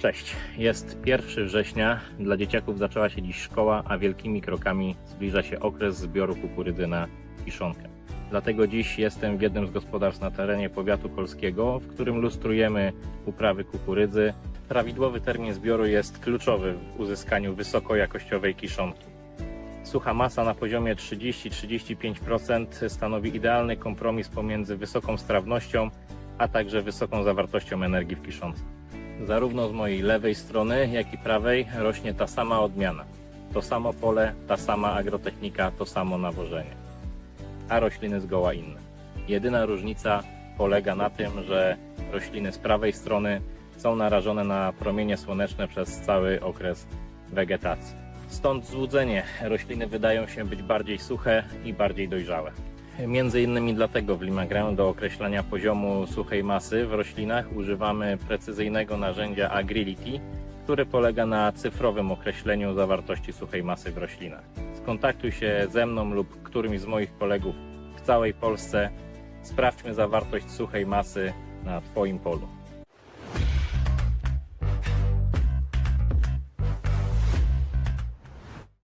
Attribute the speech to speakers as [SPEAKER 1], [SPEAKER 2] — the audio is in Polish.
[SPEAKER 1] Cześć, jest 1 września. Dla dzieciaków zaczęła się dziś szkoła, a wielkimi krokami zbliża się okres zbioru kukurydzy na kiszonkę. Dlatego dziś jestem w jednym z gospodarstw na terenie powiatu kolskiego, w którym lustrujemy uprawy kukurydzy. Prawidłowy termin zbioru jest kluczowy w uzyskaniu wysokojakościowej kiszonki. Sucha masa na poziomie 30-35% stanowi idealny kompromis pomiędzy wysoką strawnością, a także wysoką zawartością energii w kiszonce. Zarówno z mojej lewej strony, jak i prawej rośnie ta sama odmiana. To samo pole, ta sama agrotechnika, to samo nawożenie. A rośliny zgoła inne. Jedyna różnica polega na tym, że rośliny z prawej strony są narażone na promienie słoneczne przez cały okres wegetacji. Stąd złudzenie. Rośliny wydają się być bardziej suche i bardziej dojrzałe. Między innymi dlatego w Limagrę do określania poziomu suchej masy w roślinach używamy precyzyjnego narzędzia Agrility, które polega na cyfrowym określeniu zawartości suchej masy w roślinach. Skontaktuj się ze mną lub którymś z moich kolegów w całej Polsce. Sprawdźmy zawartość suchej masy na Twoim polu.